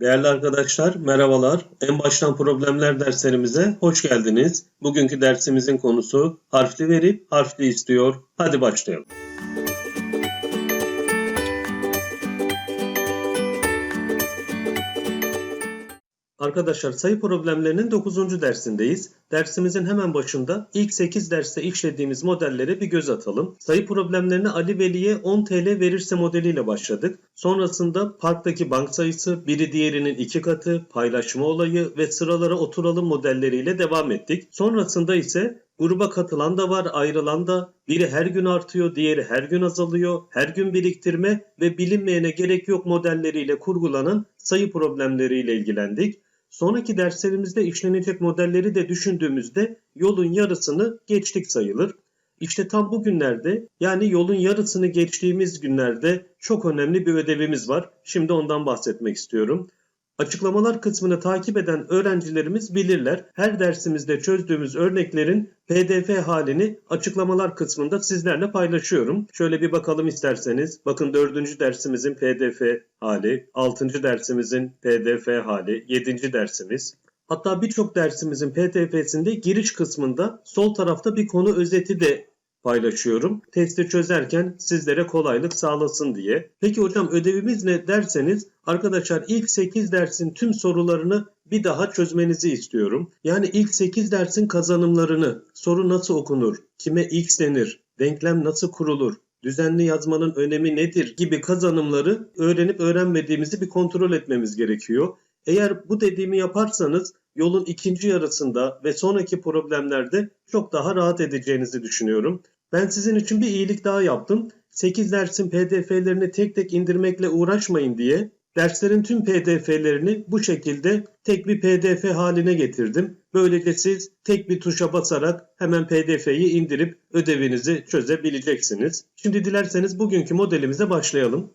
Değerli arkadaşlar, merhabalar. En baştan problemler derslerimize hoş geldiniz. Bugünkü dersimizin konusu harfli verip harfli istiyor. Hadi başlayalım. Arkadaşlar sayı problemlerinin 9. dersindeyiz. Dersimizin hemen başında ilk 8 derste işlediğimiz modellere bir göz atalım. Sayı problemlerine Ali Veli'ye 10 TL verirse modeliyle başladık. Sonrasında parktaki bank sayısı, biri diğerinin iki katı, paylaşma olayı ve sıralara oturalım modelleriyle devam ettik. Sonrasında ise Gruba katılan da var, ayrılan da. Biri her gün artıyor, diğeri her gün azalıyor. Her gün biriktirme ve bilinmeyene gerek yok modelleriyle kurgulanan sayı problemleriyle ilgilendik. Sonraki derslerimizde işlenecek modelleri de düşündüğümüzde yolun yarısını geçtik sayılır. İşte tam bugünlerde yani yolun yarısını geçtiğimiz günlerde çok önemli bir ödevimiz var. Şimdi ondan bahsetmek istiyorum. Açıklamalar kısmını takip eden öğrencilerimiz bilirler. Her dersimizde çözdüğümüz örneklerin PDF halini açıklamalar kısmında sizlerle paylaşıyorum. Şöyle bir bakalım isterseniz. Bakın dördüncü dersimizin PDF hali, altıncı dersimizin PDF hali, yedinci dersimiz. Hatta birçok dersimizin PDF'sinde giriş kısmında sol tarafta bir konu özeti de paylaşıyorum. Testi çözerken sizlere kolaylık sağlasın diye. Peki hocam ödevimiz ne derseniz arkadaşlar ilk 8 dersin tüm sorularını bir daha çözmenizi istiyorum. Yani ilk 8 dersin kazanımlarını, soru nasıl okunur, kime x denir, denklem nasıl kurulur, düzenli yazmanın önemi nedir gibi kazanımları öğrenip öğrenmediğimizi bir kontrol etmemiz gerekiyor. Eğer bu dediğimi yaparsanız yolun ikinci yarısında ve sonraki problemlerde çok daha rahat edeceğinizi düşünüyorum. Ben sizin için bir iyilik daha yaptım. 8 dersin pdf'lerini tek tek indirmekle uğraşmayın diye derslerin tüm pdf'lerini bu şekilde tek bir pdf haline getirdim. Böylece siz tek bir tuşa basarak hemen pdf'yi indirip ödevinizi çözebileceksiniz. Şimdi dilerseniz bugünkü modelimize başlayalım.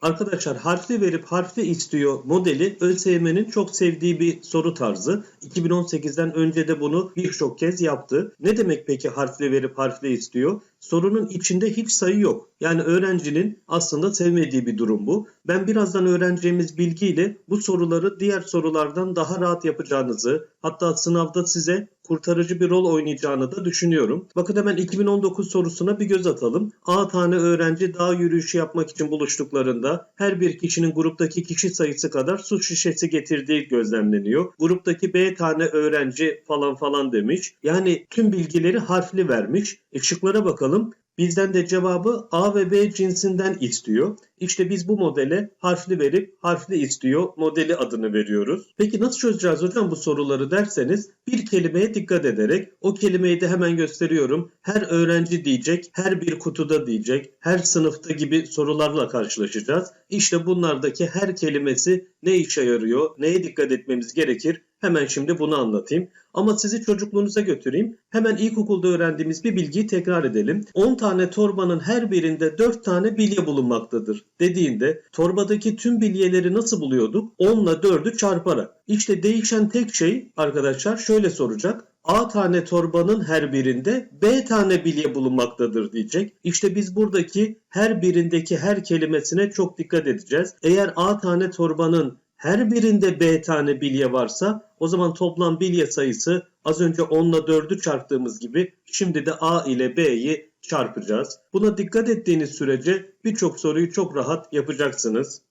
Arkadaşlar harfli verip harfli istiyor modeli ÖSYM'nin çok sevdiği bir soru tarzı. 2018'den önce de bunu birçok kez yaptı. Ne demek peki harfli verip harfli istiyor? Sorunun içinde hiç sayı yok. Yani öğrencinin aslında sevmediği bir durum bu. Ben birazdan öğreneceğimiz bilgiyle bu soruları diğer sorulardan daha rahat yapacağınızı, hatta sınavda size kurtarıcı bir rol oynayacağını da düşünüyorum. Bakın hemen 2019 sorusuna bir göz atalım. A tane öğrenci dağ yürüyüşü yapmak için buluştuklarında her bir kişinin gruptaki kişi sayısı kadar su şişesi getirdiği gözlemleniyor. Gruptaki B tane öğrenci falan falan demiş. Yani tüm bilgileri harfli vermiş. E bakalım. Bizden de cevabı A ve B cinsinden istiyor. İşte biz bu modele harfli verip harfli istiyor modeli adını veriyoruz. Peki nasıl çözeceğiz hocam bu soruları derseniz bir kelimeye dikkat ederek o kelimeyi de hemen gösteriyorum. Her öğrenci diyecek, her bir kutuda diyecek, her sınıfta gibi sorularla karşılaşacağız. İşte bunlardaki her kelimesi ne işe yarıyor, neye dikkat etmemiz gerekir Hemen şimdi bunu anlatayım. Ama sizi çocukluğunuza götüreyim. Hemen ilkokulda öğrendiğimiz bir bilgiyi tekrar edelim. 10 tane torbanın her birinde 4 tane bilye bulunmaktadır dediğinde torbadaki tüm bilyeleri nasıl buluyorduk? 10 ile 4'ü çarparak. İşte değişen tek şey arkadaşlar şöyle soracak. A tane torbanın her birinde B tane bilye bulunmaktadır diyecek. İşte biz buradaki her birindeki her kelimesine çok dikkat edeceğiz. Eğer A tane torbanın her birinde B tane bilye varsa o zaman toplam bilye sayısı az önce 10 ile 4'ü çarptığımız gibi şimdi de A ile B'yi çarpacağız. Buna dikkat ettiğiniz sürece birçok soruyu çok rahat yapacaksınız.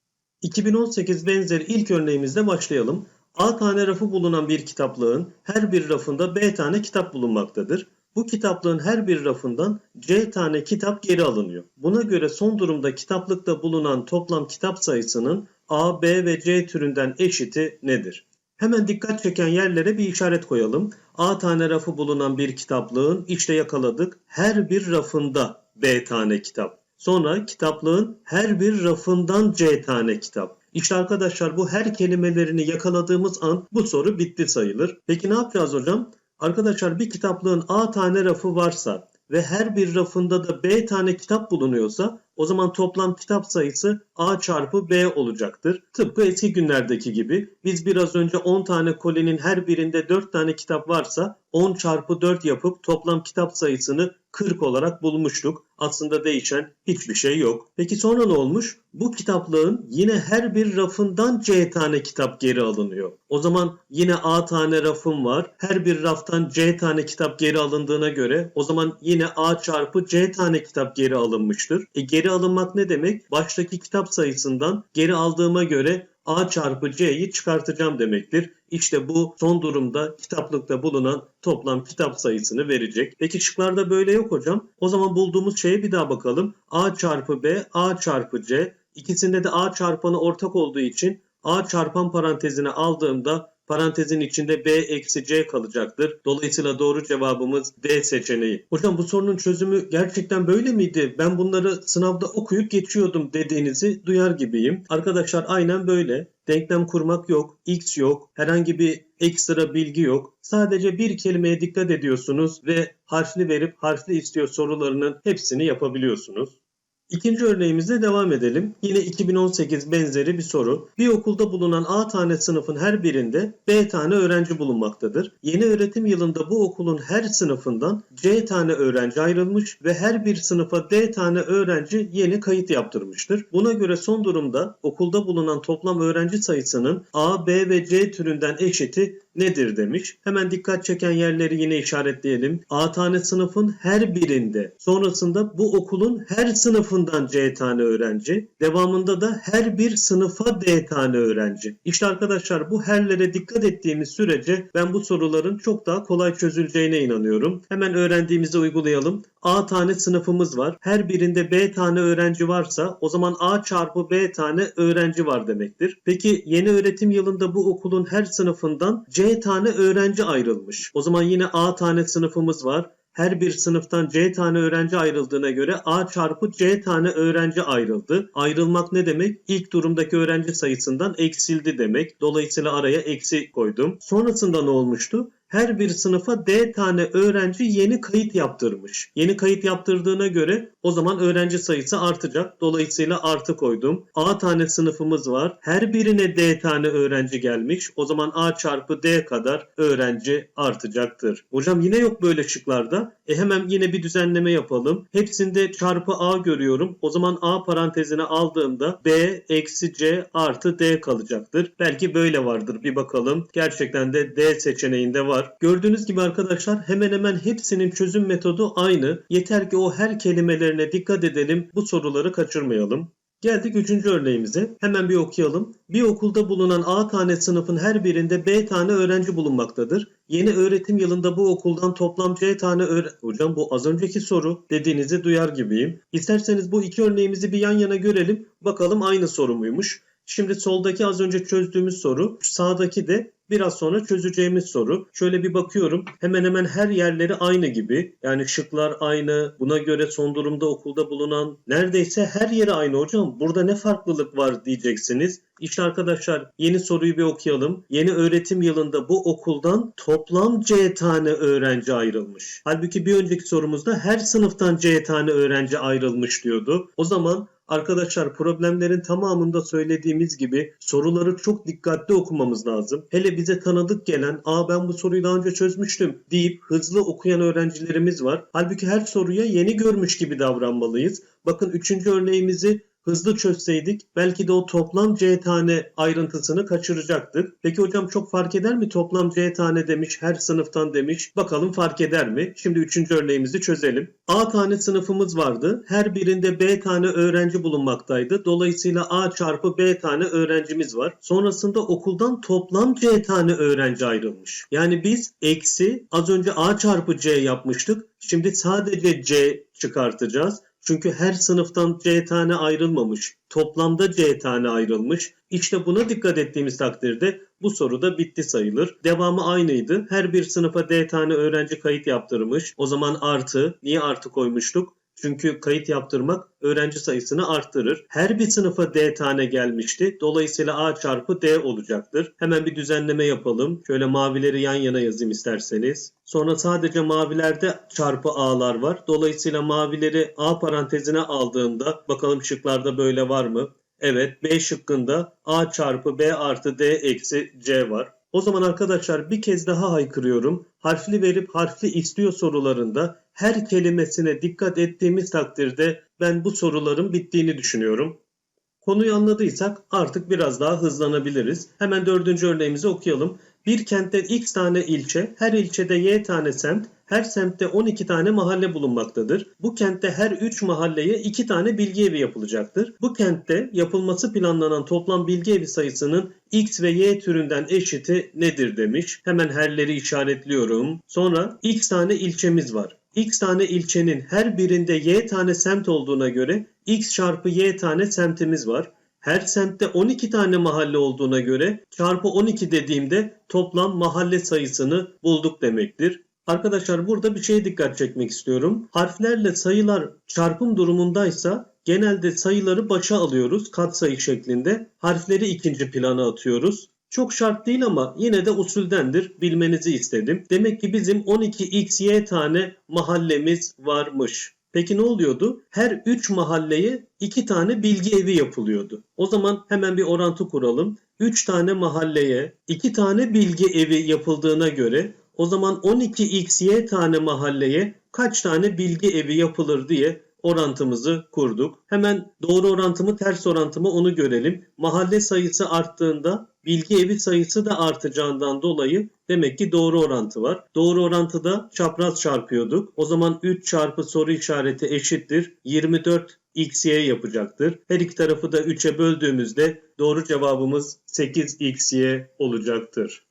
2018 benzeri ilk örneğimizde başlayalım. A tane rafı bulunan bir kitaplığın her bir rafında B tane kitap bulunmaktadır. Bu kitaplığın her bir rafından C tane kitap geri alınıyor. Buna göre son durumda kitaplıkta bulunan toplam kitap sayısının A, B ve C türünden eşiti nedir? Hemen dikkat çeken yerlere bir işaret koyalım. A tane rafı bulunan bir kitaplığın işte yakaladık. Her bir rafında B tane kitap. Sonra kitaplığın her bir rafından C tane kitap. İşte arkadaşlar bu her kelimelerini yakaladığımız an bu soru bitti sayılır. Peki ne yapacağız hocam? Arkadaşlar bir kitaplığın A tane rafı varsa ve her bir rafında da B tane kitap bulunuyorsa o zaman toplam kitap sayısı A çarpı B olacaktır. Tıpkı eski günlerdeki gibi biz biraz önce 10 tane kolinin her birinde 4 tane kitap varsa 10 çarpı 4 yapıp toplam kitap sayısını 40 olarak bulmuştuk. Aslında değişen hiçbir şey yok. Peki sonra ne olmuş? Bu kitaplığın yine her bir rafından C tane kitap geri alınıyor. O zaman yine A tane rafım var. Her bir raftan C tane kitap geri alındığına göre o zaman yine A çarpı C tane kitap geri alınmıştır. E geri alınmak ne demek? Baştaki kitap sayısından geri aldığıma göre A çarpı C'yi çıkartacağım demektir. İşte bu son durumda kitaplıkta bulunan toplam kitap sayısını verecek. Peki şıklarda böyle yok hocam. O zaman bulduğumuz şeye bir daha bakalım. A çarpı B, A çarpı C. İkisinde de A çarpanı ortak olduğu için A çarpan parantezine aldığımda parantezin içinde B eksi C kalacaktır. Dolayısıyla doğru cevabımız D seçeneği. Hocam bu sorunun çözümü gerçekten böyle miydi? Ben bunları sınavda okuyup geçiyordum dediğinizi duyar gibiyim. Arkadaşlar aynen böyle. Denklem kurmak yok, x yok, herhangi bir ekstra bilgi yok. Sadece bir kelimeye dikkat ediyorsunuz ve harfli verip harfli istiyor sorularının hepsini yapabiliyorsunuz. İkinci örneğimizle devam edelim. Yine 2018 benzeri bir soru. Bir okulda bulunan A tane sınıfın her birinde B tane öğrenci bulunmaktadır. Yeni öğretim yılında bu okulun her sınıfından C tane öğrenci ayrılmış ve her bir sınıfa D tane öğrenci yeni kayıt yaptırmıştır. Buna göre son durumda okulda bulunan toplam öğrenci sayısının A, B ve C türünden eşiti nedir demiş. Hemen dikkat çeken yerleri yine işaretleyelim. A tane sınıfın her birinde. Sonrasında bu okulun her sınıfından C tane öğrenci. Devamında da her bir sınıfa D tane öğrenci. İşte arkadaşlar bu herlere dikkat ettiğimiz sürece ben bu soruların çok daha kolay çözüleceğine inanıyorum. Hemen öğrendiğimizi uygulayalım. A tane sınıfımız var. Her birinde B tane öğrenci varsa o zaman A çarpı B tane öğrenci var demektir. Peki yeni öğretim yılında bu okulun her sınıfından C tane öğrenci ayrılmış. O zaman yine A tane sınıfımız var. Her bir sınıftan C tane öğrenci ayrıldığına göre A çarpı C tane öğrenci ayrıldı. Ayrılmak ne demek? İlk durumdaki öğrenci sayısından eksildi demek. Dolayısıyla araya eksi koydum. Sonrasında ne olmuştu? her bir sınıfa D tane öğrenci yeni kayıt yaptırmış. Yeni kayıt yaptırdığına göre o zaman öğrenci sayısı artacak. Dolayısıyla artı koydum. A tane sınıfımız var. Her birine D tane öğrenci gelmiş. O zaman A çarpı D kadar öğrenci artacaktır. Hocam yine yok böyle şıklarda. E hemen yine bir düzenleme yapalım. Hepsinde çarpı A görüyorum. O zaman A parantezine aldığımda B eksi C artı D kalacaktır. Belki böyle vardır. Bir bakalım. Gerçekten de D seçeneğinde var. Gördüğünüz gibi arkadaşlar hemen hemen hepsinin çözüm metodu aynı. Yeter ki o her kelimelerine dikkat edelim. Bu soruları kaçırmayalım. Geldik üçüncü örneğimize. Hemen bir okuyalım. Bir okulda bulunan A tane sınıfın her birinde B tane öğrenci bulunmaktadır. Yeni öğretim yılında bu okuldan toplam C tane öğrenci... Hocam bu az önceki soru dediğinizi duyar gibiyim. İsterseniz bu iki örneğimizi bir yan yana görelim. Bakalım aynı soru muymuş? Şimdi soldaki az önce çözdüğümüz soru, sağdaki de biraz sonra çözeceğimiz soru. Şöyle bir bakıyorum. Hemen hemen her yerleri aynı gibi. Yani şıklar aynı. Buna göre son durumda okulda bulunan neredeyse her yeri aynı hocam. Burada ne farklılık var diyeceksiniz. İşte arkadaşlar yeni soruyu bir okuyalım. Yeni öğretim yılında bu okuldan toplam C tane öğrenci ayrılmış. Halbuki bir önceki sorumuzda her sınıftan C tane öğrenci ayrılmış diyordu. O zaman Arkadaşlar problemlerin tamamında söylediğimiz gibi soruları çok dikkatli okumamız lazım. Hele bize tanıdık gelen ''Aa ben bu soruyu daha önce çözmüştüm'' deyip hızlı okuyan öğrencilerimiz var. Halbuki her soruya yeni görmüş gibi davranmalıyız. Bakın üçüncü örneğimizi hızlı çözseydik belki de o toplam C tane ayrıntısını kaçıracaktık. Peki hocam çok fark eder mi? Toplam C tane demiş, her sınıftan demiş. Bakalım fark eder mi? Şimdi üçüncü örneğimizi çözelim. A tane sınıfımız vardı. Her birinde B tane öğrenci bulunmaktaydı. Dolayısıyla A çarpı B tane öğrencimiz var. Sonrasında okuldan toplam C tane öğrenci ayrılmış. Yani biz eksi az önce A çarpı C yapmıştık. Şimdi sadece C çıkartacağız. Çünkü her sınıftan C tane ayrılmamış. Toplamda C tane ayrılmış. İşte buna dikkat ettiğimiz takdirde bu soru da bitti sayılır. Devamı aynıydı. Her bir sınıfa D tane öğrenci kayıt yaptırmış. O zaman artı. Niye artı koymuştuk? Çünkü kayıt yaptırmak öğrenci sayısını arttırır. Her bir sınıfa D tane gelmişti. Dolayısıyla A çarpı D olacaktır. Hemen bir düzenleme yapalım. Şöyle mavileri yan yana yazayım isterseniz. Sonra sadece mavilerde çarpı A'lar var. Dolayısıyla mavileri A parantezine aldığımda bakalım şıklarda böyle var mı? Evet B şıkkında A çarpı B artı D eksi C var. O zaman arkadaşlar bir kez daha haykırıyorum. Harfli verip harfli istiyor sorularında her kelimesine dikkat ettiğimiz takdirde ben bu soruların bittiğini düşünüyorum. Konuyu anladıysak artık biraz daha hızlanabiliriz. Hemen dördüncü örneğimizi okuyalım. Bir kentte x tane ilçe, her ilçede y tane semt, her semtte 12 tane mahalle bulunmaktadır. Bu kentte her 3 mahalleye 2 tane bilgi evi yapılacaktır. Bu kentte yapılması planlanan toplam bilgi evi sayısının x ve y türünden eşiti nedir demiş. Hemen herleri işaretliyorum. Sonra x tane ilçemiz var. X tane ilçenin her birinde y tane semt olduğuna göre x çarpı y tane semtimiz var. Her semtte 12 tane mahalle olduğuna göre çarpı 12 dediğimde toplam mahalle sayısını bulduk demektir. Arkadaşlar burada bir şeye dikkat çekmek istiyorum. Harflerle sayılar çarpım durumundaysa genelde sayıları başa alıyoruz katsayı şeklinde. Harfleri ikinci plana atıyoruz. Çok şart değil ama yine de usuldendir. Bilmenizi istedim. Demek ki bizim 12xy tane mahallemiz varmış. Peki ne oluyordu? Her 3 mahalleye 2 tane bilgi evi yapılıyordu. O zaman hemen bir orantı kuralım. 3 tane mahalleye 2 tane bilgi evi yapıldığına göre o zaman 12xy tane mahalleye kaç tane bilgi evi yapılır diye orantımızı kurduk. Hemen doğru orantımı ters orantımı onu görelim. Mahalle sayısı arttığında bilgi evi sayısı da artacağından dolayı demek ki doğru orantı var. Doğru orantıda çapraz çarpıyorduk. O zaman 3 çarpı soru işareti eşittir. 24 xy yapacaktır. Her iki tarafı da 3'e böldüğümüzde doğru cevabımız 8xy olacaktır.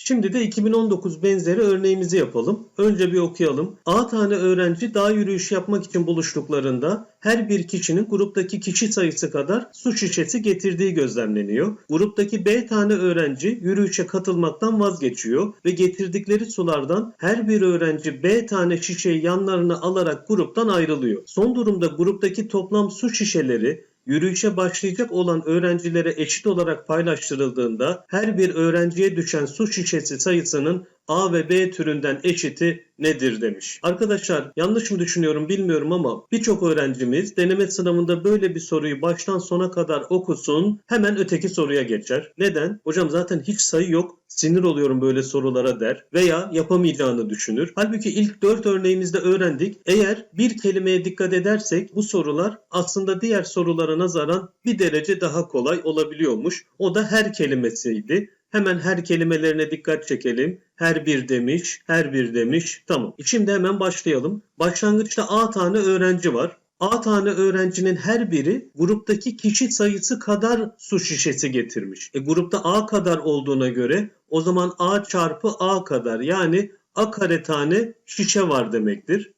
Şimdi de 2019 benzeri örneğimizi yapalım. Önce bir okuyalım. A tane öğrenci dağ yürüyüşü yapmak için buluştuklarında her bir kişinin gruptaki kişi sayısı kadar su şişesi getirdiği gözlemleniyor. Gruptaki B tane öğrenci yürüyüşe katılmaktan vazgeçiyor ve getirdikleri sulardan her bir öğrenci B tane şişeyi yanlarına alarak gruptan ayrılıyor. Son durumda gruptaki toplam su şişeleri yürüyüşe başlayacak olan öğrencilere eşit olarak paylaştırıldığında her bir öğrenciye düşen su şişesi sayısının A ve B türünden eşiti nedir demiş. Arkadaşlar yanlış mı düşünüyorum bilmiyorum ama birçok öğrencimiz deneme sınavında böyle bir soruyu baştan sona kadar okusun hemen öteki soruya geçer. Neden? Hocam zaten hiç sayı yok sinir oluyorum böyle sorulara der veya yapamayacağını düşünür. Halbuki ilk 4 örneğimizde öğrendik. Eğer bir kelimeye dikkat edersek bu sorular aslında diğer sorulara nazaran bir derece daha kolay olabiliyormuş. O da her kelimesiydi. Hemen her kelimelerine dikkat çekelim. Her bir demiş, her bir demiş. Tamam. Şimdi hemen başlayalım. Başlangıçta A tane öğrenci var. A tane öğrencinin her biri gruptaki kişi sayısı kadar su şişesi getirmiş. E grupta A kadar olduğuna göre o zaman A çarpı A kadar yani A kare tane şişe var demektir.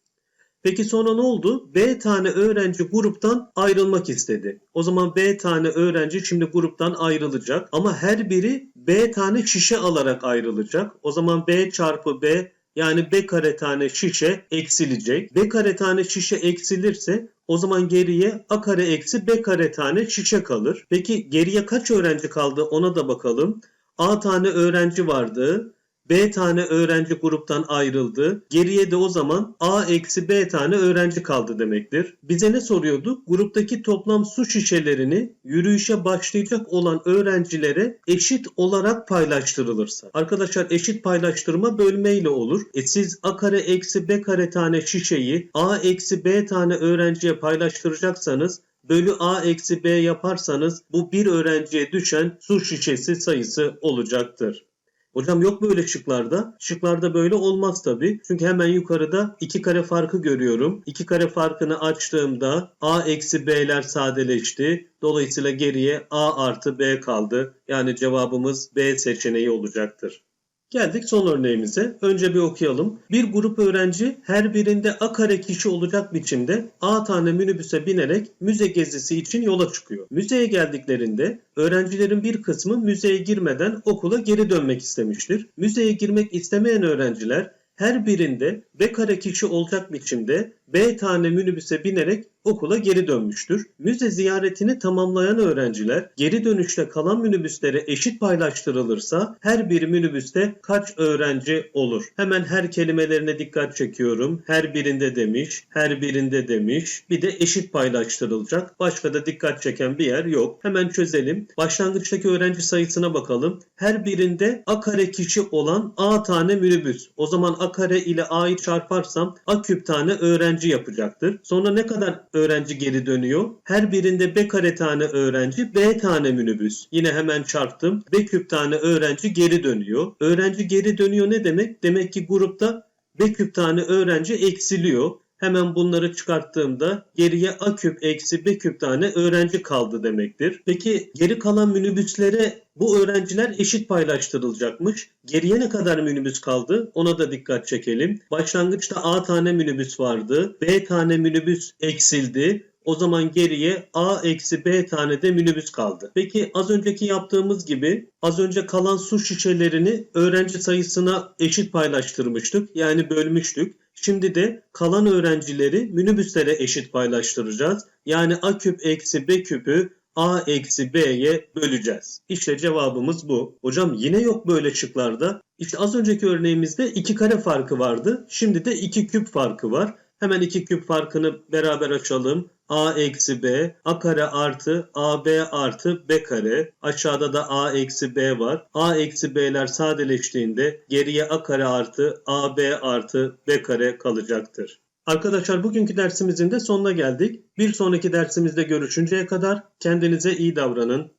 Peki sonra ne oldu? B tane öğrenci gruptan ayrılmak istedi. O zaman B tane öğrenci şimdi gruptan ayrılacak. Ama her biri B tane şişe alarak ayrılacak. O zaman B çarpı B yani B kare tane şişe eksilecek. B kare tane şişe eksilirse o zaman geriye A kare eksi B kare tane şişe kalır. Peki geriye kaç öğrenci kaldı ona da bakalım. A tane öğrenci vardı. B tane öğrenci gruptan ayrıldı. Geriye de o zaman A eksi B tane öğrenci kaldı demektir. Bize ne soruyordu? Gruptaki toplam su şişelerini yürüyüşe başlayacak olan öğrencilere eşit olarak paylaştırılırsa. Arkadaşlar eşit paylaştırma bölmeyle olur. E siz A kare eksi B kare tane şişeyi A eksi B tane öğrenciye paylaştıracaksanız bölü A eksi B yaparsanız bu bir öğrenciye düşen su şişesi sayısı olacaktır. Hocam yok böyle şıklarda. Şıklarda böyle olmaz tabi. Çünkü hemen yukarıda iki kare farkı görüyorum. İki kare farkını açtığımda A eksi B'ler sadeleşti. Dolayısıyla geriye A artı B kaldı. Yani cevabımız B seçeneği olacaktır. Geldik son örneğimize. Önce bir okuyalım. Bir grup öğrenci her birinde A kare kişi olacak biçimde A tane minibüse binerek müze gezisi için yola çıkıyor. Müzeye geldiklerinde öğrencilerin bir kısmı müzeye girmeden okula geri dönmek istemiştir. Müzeye girmek istemeyen öğrenciler her birinde B kare kişi olacak biçimde B tane minibüse binerek okula geri dönmüştür. Müze ziyaretini tamamlayan öğrenciler geri dönüşte kalan minibüslere eşit paylaştırılırsa her bir minibüste kaç öğrenci olur? Hemen her kelimelerine dikkat çekiyorum. Her birinde demiş, her birinde demiş. Bir de eşit paylaştırılacak. Başka da dikkat çeken bir yer yok. Hemen çözelim. Başlangıçtaki öğrenci sayısına bakalım. Her birinde A kare kişi olan A tane minibüs. O zaman A kare ile A'yı çarparsam A küp tane öğrenci yapacaktır. Sonra ne kadar öğrenci geri dönüyor? Her birinde B kare tane öğrenci, B tane minibüs. Yine hemen çarptım. B küp tane öğrenci geri dönüyor. Öğrenci geri dönüyor ne demek? Demek ki grupta B küp tane öğrenci eksiliyor. Hemen bunları çıkarttığımda geriye A küp eksi B küp tane öğrenci kaldı demektir. Peki geri kalan minibüslere bu öğrenciler eşit paylaştırılacakmış. Geriye ne kadar minibüs kaldı? Ona da dikkat çekelim. Başlangıçta A tane minibüs vardı. B tane minibüs eksildi. O zaman geriye A eksi B tane de minibüs kaldı. Peki az önceki yaptığımız gibi az önce kalan su şişelerini öğrenci sayısına eşit paylaştırmıştık. Yani bölmüştük. Şimdi de kalan öğrencileri minibüslere eşit paylaştıracağız. Yani A küp eksi B küpü A eksi B'ye böleceğiz. İşte cevabımız bu. Hocam yine yok böyle şıklarda. İşte az önceki örneğimizde 2 kare farkı vardı. Şimdi de 2 küp farkı var. Hemen 2 küp farkını beraber açalım. A eksi B, A kare artı AB artı B kare. Aşağıda da A eksi B var. A eksi B'ler sadeleştiğinde geriye A kare artı AB artı B kare kalacaktır. Arkadaşlar bugünkü dersimizin de sonuna geldik. Bir sonraki dersimizde görüşünceye kadar kendinize iyi davranın.